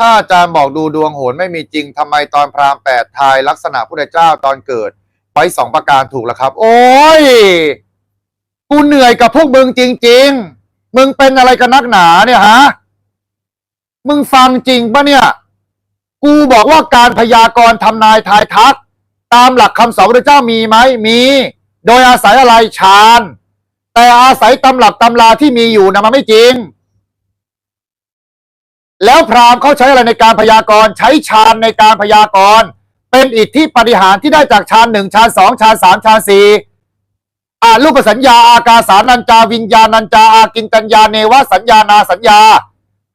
ถ้าอาจารย์บอกดูดวงโหนไม่มีจริงทำไมตอนพราหมณ์แปดทายลักษณะพุทธเจ้าตอนเกิดไว้สองประการถูกแล้วครับ โอ้ยกูเหนื่อยกับพวกมึงจริง ๆ มึงเป็นอะไรกันนักหนาเนี่ยฮะมึงฟังจริงปะเนี่ย กูบอกว่าการพยากรณ์ทำนายทายทัก ตามหลักคำสอนพระเจ้ามีไหมมี โดยอาศัยอะไรฌานแต่อาศัยตำหลักตำราที่มีอยู่นะมันไม่จริง แล้วพราหมณ์เขาใช้อะไรในการพยากรณ์ใช้ฌานในการพยากรณ์เป็นอิทธิปฏิหารที่ได้จากฌานหนึ่งฌานสองฌานสามฌานสี่อารูปสัญญาอากาสานัญจาวิญญาณัญจาอากินตัญญาเนวสัญญานาสัญญา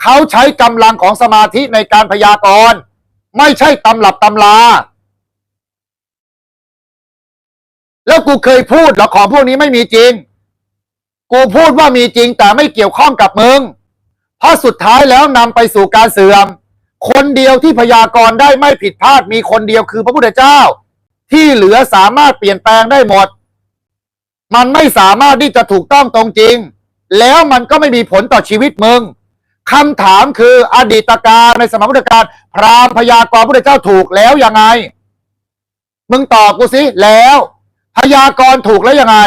เขาใช้กำลังของสมาธิในการพยากรณ์ไม่ใช่ตำหลับตำลา แล้วกูเคยพูดเหรอของพวกนี้ไม่มีจริง กูพูดว่ามีจริงแต่ไม่เกี่ยวข้องกับมึง ราะสุดท้ายแล้วนำไปสู่การเสื่อม คนเดียวที่พยากรณ์ได้ไม่ผิดพลาดมีคนเดียวคือพระพุทธเจ้า ที่เหลือสามารถเปลี่ยนแปลงได้หมด มันไม่สามารถที่จะถูกต้องตรงจริง แล้วมันก็ไม่มีผลต่อชีวิตมึงคำถามคืออดีตการในสมัยพุทธกาลพราหมณ์พยากรณ์พระพุทธเจ้าถูกแล้วยังไง มึงตอบกูสิแล้ว พยากรณ์ถูกแล้วยังไง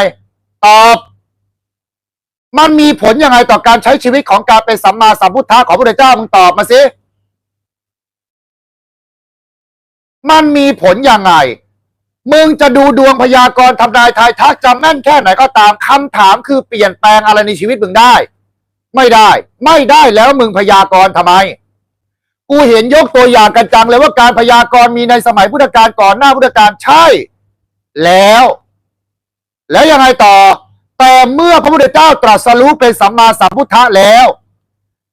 ตอบ มันมีผลยังไงต่อการใช้ชีวิตของการเป็นสัมมาสัมพุทธะของพระเจ้ามึงตอบมาสิมันมีผลยังไง มึงจะดูดวงพยากรณ์ทำนายทายทักจะแม่นแค่ไหนก็ตามคำถามคือเปลี่ยนแปลงอะไรในชีวิตมึงได้ ไม่ได้ ไม่ได้แล้วมึงพยากรณ์ทำไม กูเห็นยกตัวอย่างกันจังเลยว่าการพยากรณ์มีในสมัยพุทธกาลก่อนหน้าพุทธกาลใช่ แล้ว แล้วยังไงต่อ แต่เมื่อพระพุทธเจ้าตรัสรู้เป็นสัมมาสัมพุทธะแล้ว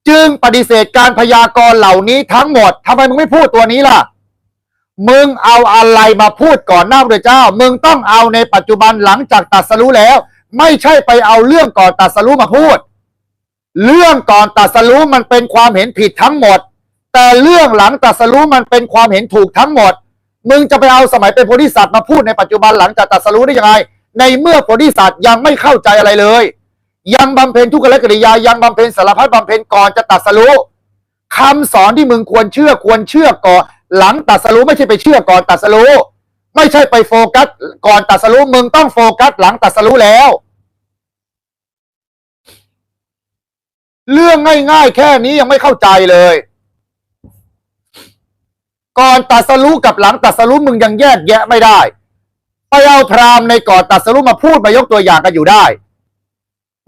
จึงปฏิเสธการพยากรณ์เหล่านี้ทั้งหมดทำไมมึงไม่พูดตัวนี้ล่ะ มึงเอาอะไรมาพูดก่อนหน้าพระเจ้า มึงต้องเอาในปัจจุบันหลังจากตรัสรู้แล้ว ไม่ใช่ไปเอาเรื่องก่อนตรัสรู้มาพูด เรื่องก่อนตรัสรู้มันเป็นความเห็นผิดทั้งหมด แต่เรื่องหลังตรัสรู้มันเป็นความเห็นถูกทั้งหมด มึงจะไปเอาสมัยเป็นโพธิสัตว์มาพูดในปัจจุบันหลังจากตรัสรู้ได้ยังไง ในเมื่อโพธิสัตว์ยังไม่เข้าใจอะไรเลย ยังบำเพ็ญทุกขละกิริยายังบำเพ็ญสารพัดบำเพ็ญก่อนจะตรัสรู้คำสอนที่มึงควรเชื่อควรเชื่อก่อน หลังตรัสรู้ไม่ใช่ไปเชื่อก่อนตรัสรู้ไม่ใช่ไปโฟกัส ก่อนตรัสรู้มึงต้องโฟกัส หลังตรัสรู้แล้ว เรื่องง่ายๆ แค่นี้ยังไม่เข้าใจเลย ก่อนตรัสรู้กับหลังตรัสรู้มึงยังแยกแยะไม่ได้ ไปเอาพราหมณ์ในก่อนตรัสรู้มาพูดมายกตัวอย่างกันอยู่ได้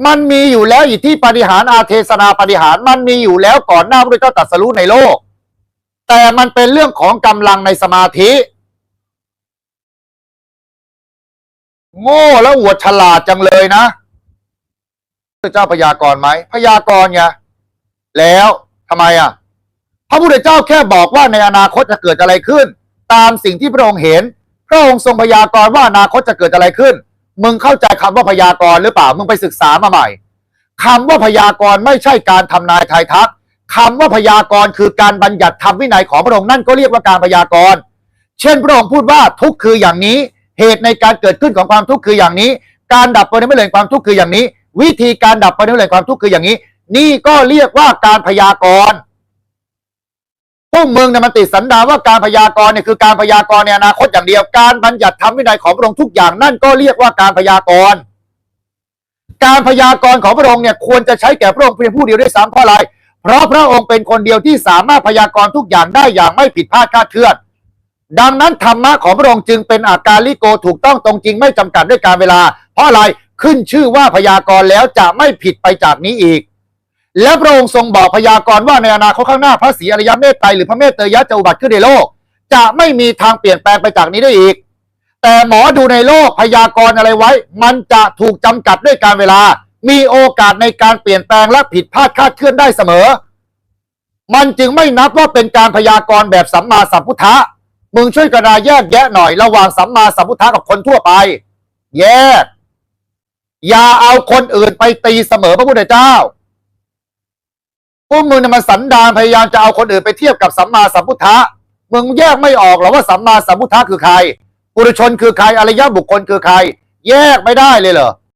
มันมีอยู่แล้วอิทธิปฏิหารอาเทศนาปฏิหารมันมีอยู่แล้วก่อนหน้าพระเจ้าตรัสรู้ในโลก แต่มันเป็นเรื่องของกำลังในสมาธิ โง่แล้วอวดฉลาดจังเลยนะพระเจ้าพยากรณ์ไหมพยากรณ์ไงแล้วทำไมอะพระพุทธเจ้าแค่บอกว่าในอนาคตจะเกิดอะไรขึ้น ตามสิ่งที่พระองค์เห็น พระองค์ทรงพยากรณ์ว่าอนาคตจะเกิดอะไรขึ้น มึงเข้าใจคำว่าพยากรณ์หรือเปล่า มึงไปศึกษามาใหม่คำว่าพยากรณ์ไม่ใช่การทำนายทายทักคำว่าพยากรณ์คือการบัญญัติธรรมวินัยของพระองค์นั่นก็เรียกว่าการพยากรณ์ เช่นพระองค์พูดว่าทุกข์คืออย่างนี้ เหตุในการเกิดขึ้นของความทุกข์คืออย่างนี้ การดับไปในไม่เหลือความทุกข์คืออย่างนี้ วิธีการดับไปในไม่เหลือความทุกข์คืออย่างนี้ นี่ก็เรียกว่าการพยากรณ์ พวกมึงเนี่ยมันติดสันดานว่าการพยากรณ์เนี่ยคือการพยากรณ์ในอนาคตอย่างเดียวการบัญญัติธรรมวินัยของพระองค์ทุกอย่างนั่นก็เรียกว่าการพยากรณ์การพยากรณ์ของพระองค์เนี่ยควรจะใช้แก่พระองค์เพียงผู้เดียวด้วยซ้ำเพราะอะไร เพราะพระองค์เป็นคนเดียวที่สามารถพยากรณ์ทุกอย่างได้อย่างไม่ผิดพลาดคาดเคลื่อน ดังนั้นธรรมะของพระองค์จึงเป็นอาการลิโกถูกต้องตรงจริงไม่จำกัดด้วยการเวลา เพราะอะไรขึ้นชื่อว่าพยากรณ์แล้วจะไม่ผิดไปจากนี้อีก และพระองค์ทรงบอกพยากรณ์ว่าในอนาคตข้างหน้าพระศรีอริยเมตไตรหรือพระเมตเตยยะจะอุบัติขึ้นในโลก จะไม่มีทางเปลี่ยนแปลงไปจากนี้ได้อีก แต่หมอดูในโลกพยากรณ์อะไรไว้ มันจะถูกจำกัดด้วยการเวลา มีโอกาสในการเปลี่ยนแปลงและผิดพลาดคาดเคลื่อนได้เสมอ มันจึงไม่นับว่าเป็นการพยากรณ์แบบสัมมาสัมพุทธะมึงช่วยกระดาแยกแยะหน่อยระหว่างสัมมาสัมพุทธะกับคนทั่วไป แยก อย่าเอาคนอื่นไปตีเสมอพระพุทธเจ้า พวกมึงเนี่ยมันสันดานพยายามจะเอาคนอื่นไปเทียบกับสัมมาสัมพุทธะมึงแยกไม่ออกหรอว่าสัมมาสัมพุทธะคือใคร ปุถุชนคือใครอริยบุคคลคือใคร แยกไม่ได้เลยเหรอ